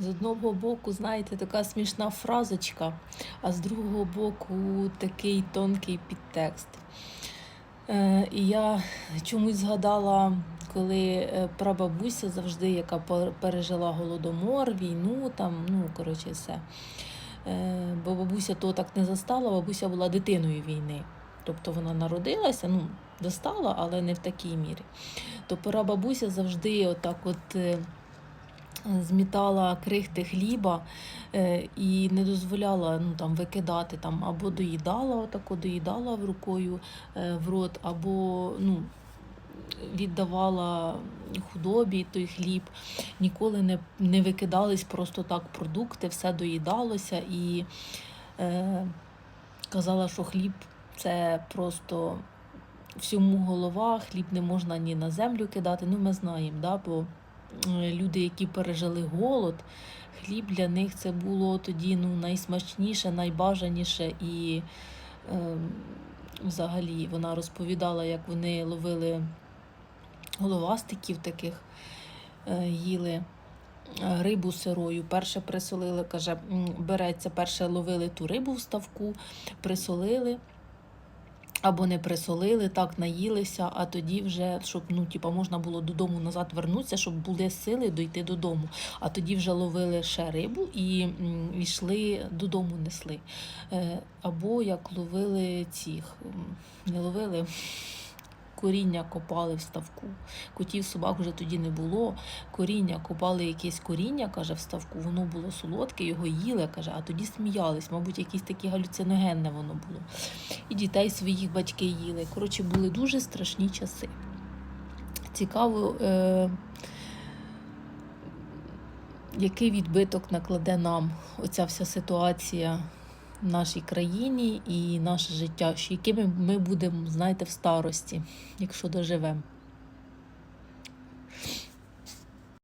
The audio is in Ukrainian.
З одного боку, знаєте, така смішна фразочка, а з другого боку такий тонкий підтекст. Е, і я чомусь згадала, коли е, прабабуся завжди, яка пережила голодомор, війну, там, ну, коротше, все. Е, бо бабуся то так не застала, бабуся була дитиною війни. Тобто вона народилася, ну, достала, але не в такій мірі. То прабабуся завжди отак от. Змітала крихти хліба е, і не дозволяла ну, там, викидати там, або доїдала, отако доїдала рукою е, в рот, або ну, віддавала худобі той хліб. Ніколи не, не викидались просто так продукти, все доїдалося і е, казала, що хліб це просто всьому голова, хліб не можна ні на землю кидати. Ну, ми знаємо, да, бо люди, які пережили голод, хліб для них це було тоді ну, найсмачніше, найбажаніше. І е, взагалі вона розповідала, як вони ловили головастиків таких, е, їли е, рибу сирою. Перше присолили, каже, береться, перше ловили ту рибу в ставку, присолили. Або не присолили, так наїлися, а тоді вже, щоб ну, типа, можна було додому назад вернутися, щоб були сили дойти додому. А тоді вже ловили ще рибу і йшли додому, несли. Е, або як ловили цих, не ловили. Коріння копали в ставку. Котів, собак вже тоді не було. Коріння копали якесь коріння, каже, в ставку. Воно було солодке, його їли, каже, а тоді сміялись. Мабуть, якесь таке галюциногенне воно було і дітей своїх батьки їли. Коротше, були дуже страшні часи. Цікаво, е, який відбиток накладе нам оця вся ситуація нашій країні і наше життя, якими ми будемо, знаєте, в старості, якщо доживемо.